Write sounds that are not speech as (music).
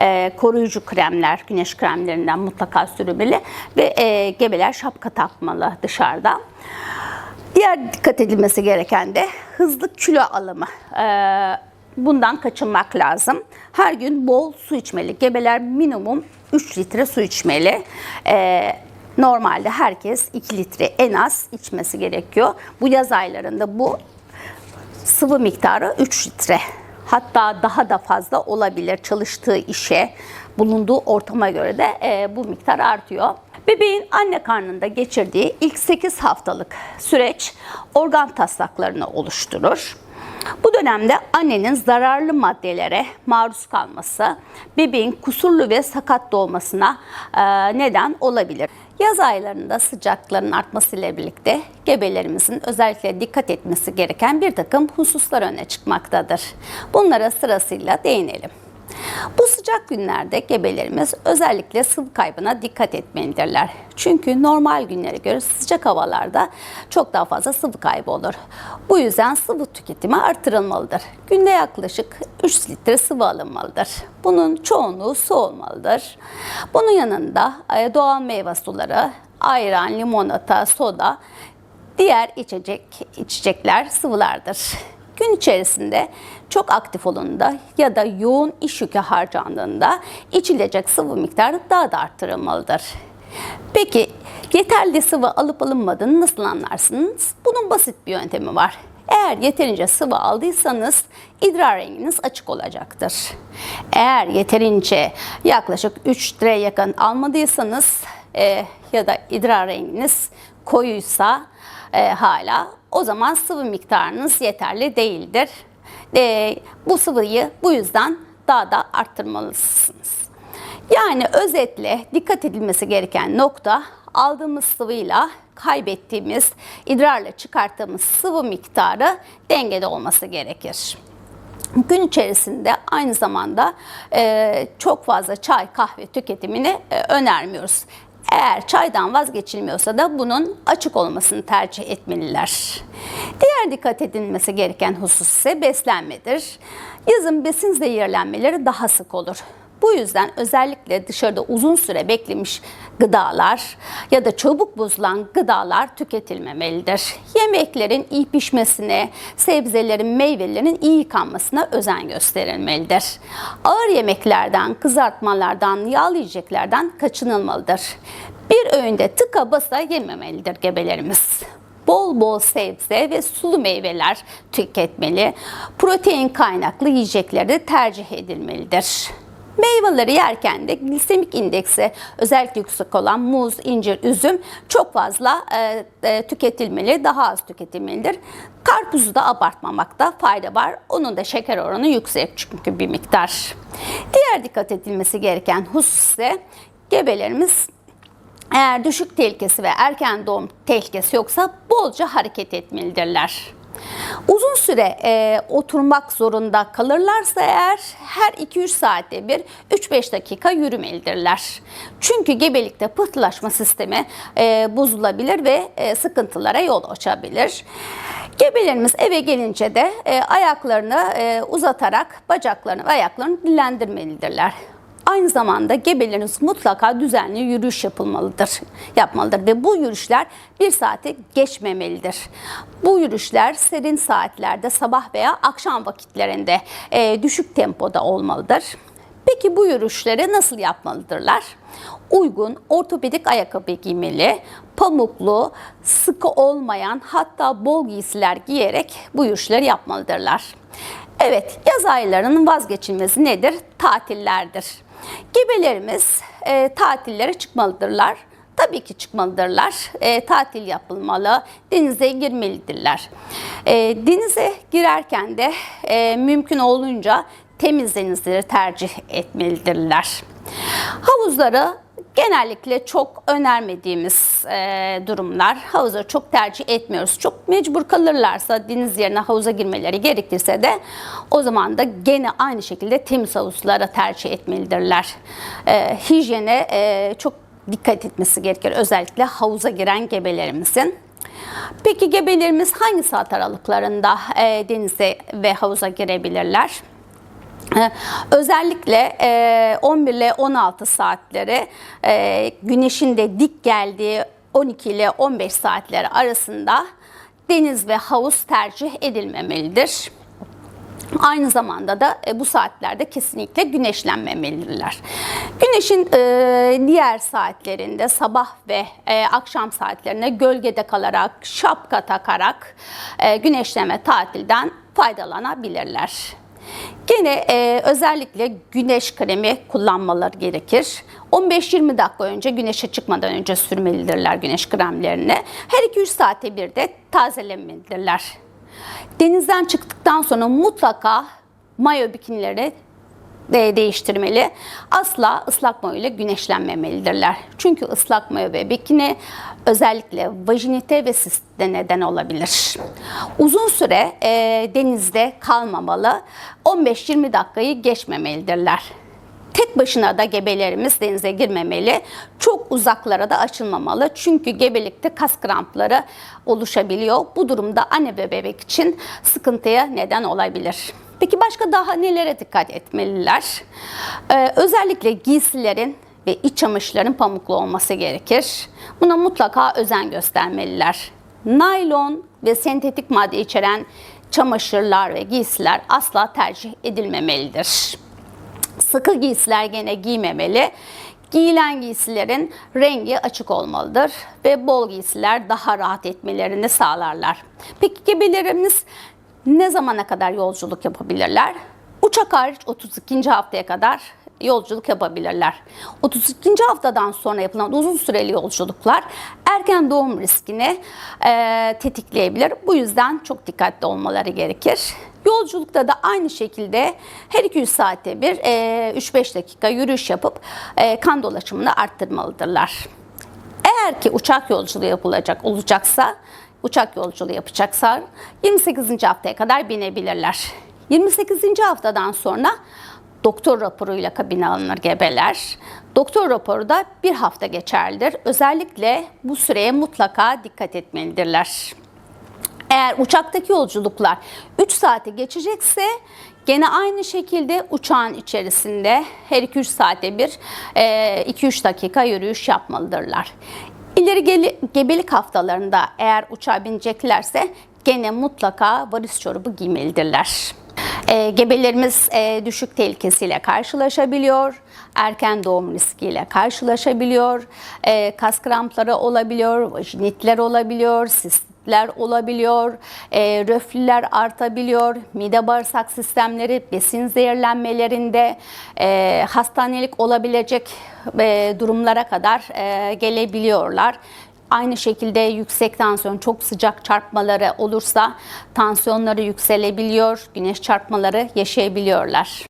e, koruyucu kremler, güneş kremlerinden mutlaka sürmeli ve e, gebeler şapka takmalı dışarıda. Diğer dikkat edilmesi gereken de hızlı kilo alımı. Ee, bundan kaçınmak lazım. Her gün bol su içmeli. Gebeler minimum 3 litre su içmeli. Ee, normalde herkes 2 litre en az içmesi gerekiyor. Bu yaz aylarında bu sıvı miktarı 3 litre. Hatta daha da fazla olabilir çalıştığı işe, bulunduğu ortama göre de e, bu miktar artıyor. Bebeğin anne karnında geçirdiği ilk 8 haftalık süreç organ taslaklarını oluşturur. Bu dönemde annenin zararlı maddelere maruz kalması bebeğin kusurlu ve sakat doğmasına e, neden olabilir. Yaz aylarında sıcakların artmasıyla birlikte gebelerimizin özellikle dikkat etmesi gereken bir takım hususlar öne çıkmaktadır. Bunlara sırasıyla değinelim. Bu sıcak günlerde gebelerimiz özellikle sıvı kaybına dikkat etmelidirler. Çünkü normal günlere göre sıcak havalarda çok daha fazla sıvı kaybı olur. Bu yüzden sıvı tüketimi artırılmalıdır. Günde yaklaşık 3 litre sıvı alınmalıdır. Bunun çoğunluğu su olmalıdır. Bunun yanında e, doğal meyve suları, ayran, limonata, soda, diğer içecek içecekler sıvılardır. Gün içerisinde çok aktif olunduğunda ya da yoğun iş yükü harcandığında içilecek sıvı miktarı daha da arttırılmalıdır. Peki yeterli sıvı alıp alınmadığını nasıl anlarsınız? Bunun basit bir yöntemi var. Eğer yeterince sıvı aldıysanız idrar renginiz açık olacaktır. Eğer yeterince yaklaşık 3 litre yakın almadıysanız e, ya da idrar renginiz koyuysa e, hala o zaman sıvı miktarınız yeterli değildir. E, bu sıvıyı bu yüzden daha da arttırmalısınız. Yani özetle dikkat edilmesi gereken nokta aldığımız sıvıyla kaybettiğimiz, idrarla çıkarttığımız sıvı miktarı dengede olması gerekir. Gün içerisinde aynı zamanda e, çok fazla çay, kahve tüketimini e, önermiyoruz. Eğer çaydan vazgeçilmiyorsa da bunun açık olmasını tercih etmeliler. Diğer dikkat edilmesi gereken husus ise beslenmedir. Yazın besin zehirlenmeleri daha sık olur. Bu yüzden özellikle dışarıda uzun süre beklemiş gıdalar ya da çabuk bozulan gıdalar tüketilmemelidir. Yemeklerin iyi pişmesine, sebzelerin, meyvelerin iyi yıkanmasına özen gösterilmelidir. Ağır yemeklerden, kızartmalardan, yağlı yiyeceklerden kaçınılmalıdır. Bir öğünde tıka basa yememelidir gebelerimiz bol bol sebze ve sulu meyveler tüketmeli. Protein kaynaklı yiyecekleri tercih edilmelidir. Meyveleri yerken de glisemik indeksi özellikle yüksek olan muz, incir, üzüm çok fazla e, e, tüketilmeli, daha az tüketilmelidir. Karpuzu da abartmamakta fayda var. Onun da şeker oranı yüksek çünkü bir miktar. Diğer dikkat edilmesi gereken husus ise gebelerimiz eğer düşük tehlikesi ve erken doğum tehlikesi yoksa bolca hareket etmelidirler. Uzun süre e, oturmak zorunda kalırlarsa eğer her 2-3 saatte bir 3-5 dakika yürümelidirler. Çünkü gebelikte pıhtılaşma sistemi e, bozulabilir ve e, sıkıntılara yol açabilir. Gebelerimiz eve gelince de e, ayaklarını e, uzatarak bacaklarını ve ayaklarını dinlendirmelidirler. Aynı zamanda gebeleriniz mutlaka düzenli yürüyüş yapılmalıdır, yapmalıdır ve bu yürüyüşler bir saate geçmemelidir. Bu yürüyüşler serin saatlerde sabah veya akşam vakitlerinde e, düşük tempoda olmalıdır. Peki bu yürüyüşleri nasıl yapmalıdırlar? Uygun ortopedik ayakkabı giymeli, pamuklu, sıkı olmayan hatta bol giysiler giyerek bu yürüyüşleri yapmalıdırlar. Evet, yaz aylarının vazgeçilmezi nedir? Tatillerdir. Gebelerimiz e, tatillere çıkmalıdırlar. Tabii ki çıkmalıdırlar. E, tatil yapılmalı, denize girmelidirler. E, denize girerken de e, mümkün olunca temiz denizleri tercih etmelidirler. Havuzları genellikle çok önermediğimiz e, durumlar. Havuza çok tercih etmiyoruz. Çok mecbur kalırlarsa deniz yerine havuza girmeleri gerekirse de o zaman da gene aynı şekilde temiz havuzlara tercih etmelidirler. E, hijyene e, çok dikkat etmesi gerekir. Özellikle havuza giren gebelerimizin. Peki gebelerimiz hangi saat aralıklarında e, denize ve havuza girebilirler? (laughs) Özellikle e, 11 ile 16 saatleri e, güneşin de dik geldiği 12 ile 15 saatleri arasında deniz ve havuz tercih edilmemelidir. Aynı zamanda da e, bu saatlerde kesinlikle güneşlenmemelidirler. Güneşin e, diğer saatlerinde sabah ve e, akşam saatlerinde gölgede kalarak, şapka takarak e, güneşleme tatilden faydalanabilirler. Gene e, özellikle güneş kremi kullanmaları gerekir. 15-20 dakika önce güneşe çıkmadan önce sürmelidirler güneş kremlerini. Her 2-3 saate bir de tazelemelidirler. Denizden çıktıktan sonra mutlaka mayo bikinileri de değiştirmeli. Asla ıslak mayo ile güneşlenmemelidirler. Çünkü ıslak mayo ve bikini özellikle vajinite ve siste neden olabilir. Uzun süre e, denizde kalmamalı. 15-20 dakikayı geçmemelidirler. Tek başına da gebelerimiz denize girmemeli. Çok uzaklara da açılmamalı. Çünkü gebelikte kas krampları oluşabiliyor. Bu durumda anne ve bebek için sıkıntıya neden olabilir. Peki başka daha nelere dikkat etmeliler? Ee, özellikle giysilerin ve iç çamaşırların pamuklu olması gerekir. Buna mutlaka özen göstermeliler. Naylon ve sentetik madde içeren çamaşırlar ve giysiler asla tercih edilmemelidir. Sıkı giysiler gene giymemeli. Giyilen giysilerin rengi açık olmalıdır ve bol giysiler daha rahat etmelerini sağlarlar. Peki gebelerimiz ne zamana kadar yolculuk yapabilirler? Uçak hariç 32. haftaya kadar yolculuk yapabilirler. 32. haftadan sonra yapılan uzun süreli yolculuklar erken doğum riskini e, tetikleyebilir. Bu yüzden çok dikkatli olmaları gerekir. Yolculukta da aynı şekilde her 200 saate bir e, 3-5 dakika yürüyüş yapıp e, kan dolaşımını arttırmalıdırlar. Eğer ki uçak yolculuğu yapılacak olacaksa, uçak yolculuğu yapacaksa 28. haftaya kadar binebilirler. 28. haftadan sonra doktor raporuyla kabine alınır gebeler. Doktor raporu da bir hafta geçerlidir. Özellikle bu süreye mutlaka dikkat etmelidirler. Eğer uçaktaki yolculuklar 3 saate geçecekse gene aynı şekilde uçağın içerisinde her 2-3 saate bir 2-3 dakika yürüyüş yapmalıdırlar. İleri gebelik haftalarında eğer uçağa bineceklerse gene mutlaka varis çorabı giymelidirler. E, gebelerimiz e, düşük tehlikesiyle karşılaşabiliyor, erken doğum riskiyle karşılaşabiliyor, e, kas krampları olabiliyor, vajinitler olabiliyor, sistler olabiliyor, e, röflüler artabiliyor, mide bağırsak sistemleri besin zehirlenmelerinde e, hastanelik olabilecek e, durumlara kadar e, gelebiliyorlar. Aynı şekilde yüksek tansiyon, çok sıcak çarpmaları olursa tansiyonları yükselebiliyor, güneş çarpmaları yaşayabiliyorlar.